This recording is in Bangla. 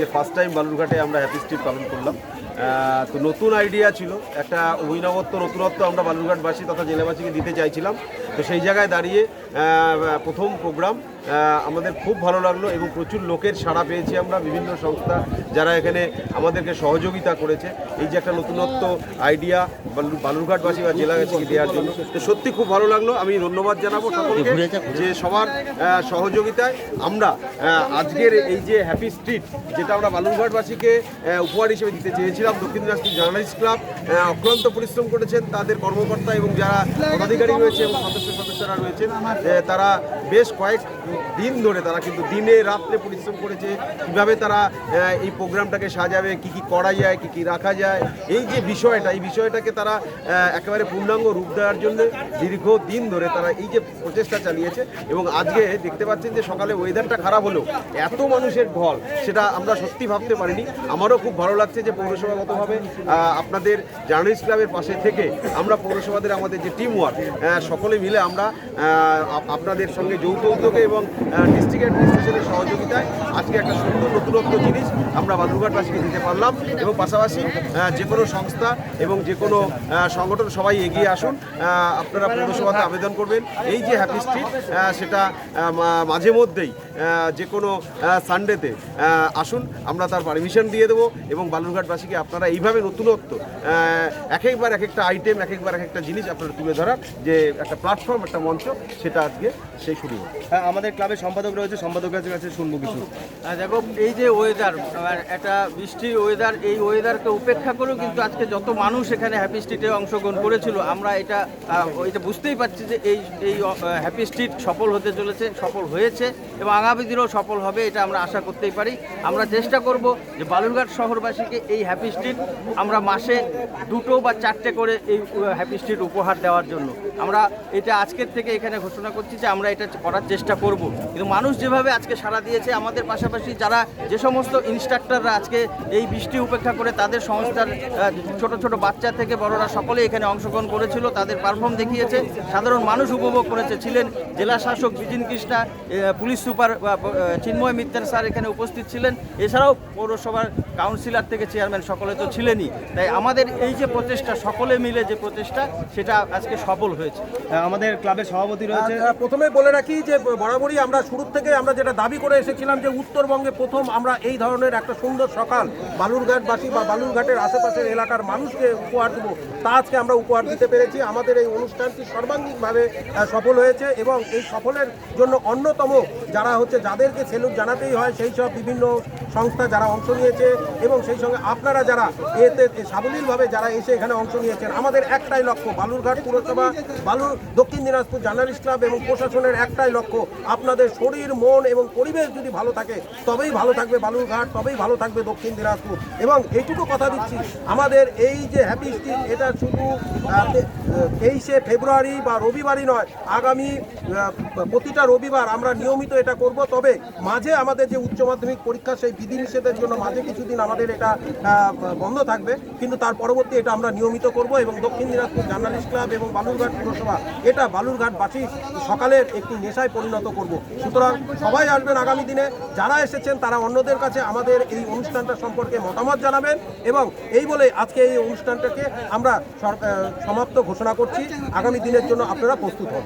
যে ফার্স্ট টাইম বালুরঘাটে আমরা হ্যাপি স্ট্রিট পালন করলাম। তো নতুন আইডিয়া ছিল। একটা অভিনবত্ব, নতুনত্ব আমরা বালুরঘাটবাসী তথা জেলাবাসীকে দিতে চাইছিলাম। তো সেই জায়গায় দাঁড়িয়ে প্রথম প্রোগ্রাম আমাদের খুব ভালো লাগল এবং প্রচুর লোকের সাড়া পেয়েছি আমরা বিভিন্ন সংস্থা যারা এখানে আমাদেরকে সহযোগিতা করেছে। এই যে একটা নতুনত্ব আইডিয়া বালু- বালুরঘাটবাসী বা জেলাবাসীকে দেওয়ার জন্য। তো সত্যি খুব ভালো লাগল আমি ধন্যবাদ জানাব সকলকে যে সবার সহযোগিতায় আমরা আজকের এই যে হ্যাপি স্ট্রিট যেটা আমরা বালুরঘাটবাসীকে উপহার হিসেবে দিতে চেয়েছিলাম দক্ষিণ দিনাজপুর জার্নালিস্ট ক্লাব অক্লান্ত পরিশ্রম করেছেন তাদের কর্মকর্তা এবং যারা পদাধিকারী রয়েছে এবং সদস্য সদস্যরা রয়েছেন তারা বেশ কয়েক দিন ধরে তারা কিন্তু দিনে রাত্রে পরিশ্রম করেছে, কীভাবে তারা এই প্রোগ্রামটাকে সাজাবে, কি কি করা যায়, কি কি রাখা যায়, এই যে বিষয়টা, এই বিষয়টাকে তারা একেবারে পূর্ণাঙ্গ রূপ দেওয়ার জন্য দীর্ঘ দিন ধরে তারা এই যে প্রচেষ্টা চালিয়েছে এবং আজকে দেখতে পাচ্ছেন যে সকালে ওয়েদারটা খারাপ হলেও এত মানুষের ঢল, সেটা আমরা সত্যি ভাবতে পারিনি। আমারও খুব ভালো লাগছে যে পৌরসভাগতভাবে আপনাদের জার্নালিস্ট ক্লাবের পাশে থেকে আমরা পৌরসভাদের আমাদের যে টিম ওয়ার্ক সকলে মিলে আমরা আপনাদের সঙ্গে যৌথ উদ্যোগে এবং ডিস্ট্রিক্ট অ্যাডমিনিস্ট্রেশনের সহযোগিতায় আজকে একটা সুন্দর নতুনত্ব জিনিস আমরা বালুরঘাটবাসীকে দিতে পারলাম এবং পাশাপাশি যে কোনো সংস্থা এবং যে কোনো সংগঠন সবাই এগিয়ে আসুন। আপনারা পৌরসভাতে আবেদন করবেন। এই যে হ্যাপি স্ট্রিট সেটা মাঝে মধ্যেই যে কোনো সানডেতে আসুন। আমরা তার পারমিশন দিয়ে দেবো এবং বালুরঘাটবাসীকে আপনারা এইভাবে নতুনত্ব এক একবার এক একটা আইটেম এক একবার এক একটা জিনিস আপনারা তুলে ধরার যে একটা প্ল্যাটফর্ম একটা মঞ্চ, সেটা আজকে সেই শুরু হ্যাঁ আমাদের ক্লাবের সম্পাদক রয়েছে সম্পাদকের কাছে শুনব কিছু। দেখো, এই যে ওয়েদার একটা বৃষ্টির ওয়েদার এই ওয়েদারকে উপেক্ষা করেও কিন্তু আজকে যত মানুষ এখানে হ্যাপি স্ট্রিটে অংশগ্রহণ করেছিল, আমরা এটা এটা বুঝতেই পারছি যে এই এই হ্যাপি স্ট্রিট সফল হতে চলেছে, সফল হয়েছে এবং আগামী দিনেও সফল হবে, এটা আমরা আশা করতেই পারি। আমরা চেষ্টা করব যে বালুরঘাট শহরবাসীকে এই হ্যাপি স্ট্রিট আমরা মাসে দুটো বা চারটে করে এই হ্যাপি স্ট্রিট উপহার দেওয়ার জন্য। আমরা এটা আজকের থেকে এখানে ঘোষণা করছি যে আমরা এটা করার চেষ্টা করব। কিন্তু মানুষ যেভাবে আজকে সাড়া দিয়েছে আমাদের পাশাপাশি যারা যে সমস্ত ইনস্ট্রাক্টররা আজকে এই বৃষ্টি উপেক্ষা করে তাদের সংস্থার ছোট ছোট বাচ্চা থেকে বড়রা সকলে এখানে অংশগ্রহণ করেছিল তাদের পারফর্ম দেখিয়েছে। সাধারণ মানুষ উপভোগ করেছে। ছিলেন জেলা শাসক Bijin Krishna police super Chinmoy Mitra sir এখানে উপস্থিত ছিলেন। এছাড়াও পৌরসভার কাউন্সিলর থেকে চেয়ারম্যান সকলে তো ছিলেনই। তাই আমাদের এই যে প্রচেষ্টা সকলে মিলে যে প্রচেষ্টা সেটা আজকে সফল হয়েছে। হ্যাঁ, আমাদের ক্লাবের সভাপতি রয়েছে প্রথমে বলে রাখি যে বরাবরই আমরা শুরুর থেকে আমরা যেটা দাবি করে এসেছিলাম যে উত্তরবঙ্গে প্রথম আমরা এই ধরনের একটা সুন্দর সকাল বালুরঘাটবাসী বা বালুরঘাটের আশেপাশের এলাকার মানুষকে উপহার দেবো। তা আজকে আমরা উপহার দিতে পেরেছি। আমাদের এই অনুষ্ঠানটি সর্বাঙ্গীনভাবে সফল হয়েছে এবং এই সফলের জন্য অন্যতম যারা হচ্ছে, যাদেরকে সেলুট জানাতেই হয়, সেই সব বিভিন্ন সংস্থা যারা অংশ নিয়েছে এবং সেই সঙ্গে আপনারা যারা এতে সাবলীলভাবে যারা এসে এখানে অংশ নিয়েছেন, আমাদের একটাই লক্ষ্য, বালুরঘাট পুরসভা, বালুর দক্ষিণ দিনাজপুর জার্নালিস্ট ক্লাব এবং প্রশাসনের একটাই লক্ষ্য আপনাদের শরীর, মন এবং পরিবেশ যদি ভালো থাকে, তবেই ভালো থাকবে বালুরঘাট, তবেই ভালো থাকবে দক্ষিণ দিনাজপুর। এবং এইটুকু কথা দিচ্ছি, আমাদের এই যে হ্যাপি স্ট্রিট এটা শুধু তেইশে ফেব্রুয়ারি বা রবিবারই নয়, আগামী প্রতিটা রবিবার আমরা নিয়মিত এটা করব। তবে মাঝে আমাদের যে উচ্চ মাধ্যমিক পরীক্ষা, সেই বিধিনিষেধের জন্য মাঝে কিছুদিন আমাদের এটা বন্ধ থাকবে। কিন্তু তার পরবর্তী এটা আমরা নিয়মিত করব এবং দক্ষিণ দিনাজপুর জার্নালিস্ট ক্লাব এবং বালুরঘাট পুরসভা, এটা বালুরঘাটবাসী সকালের একটি নেশায় পরিণত করব। সুতরাং সবাই আসবেন আগামী দিনে। যারা এসেছেন, তারা অন্যদের কাছে আমাদের এই অনুষ্ঠানটা সম্পর্কে মতামত জানাবেন এবং এই বলে আজকে এই অনুষ্ঠানটাকে আমরা সমাপ্ত ঘোষণা করছি। আগামী দিনের জন্য আপনারা প্রস্তুত হন।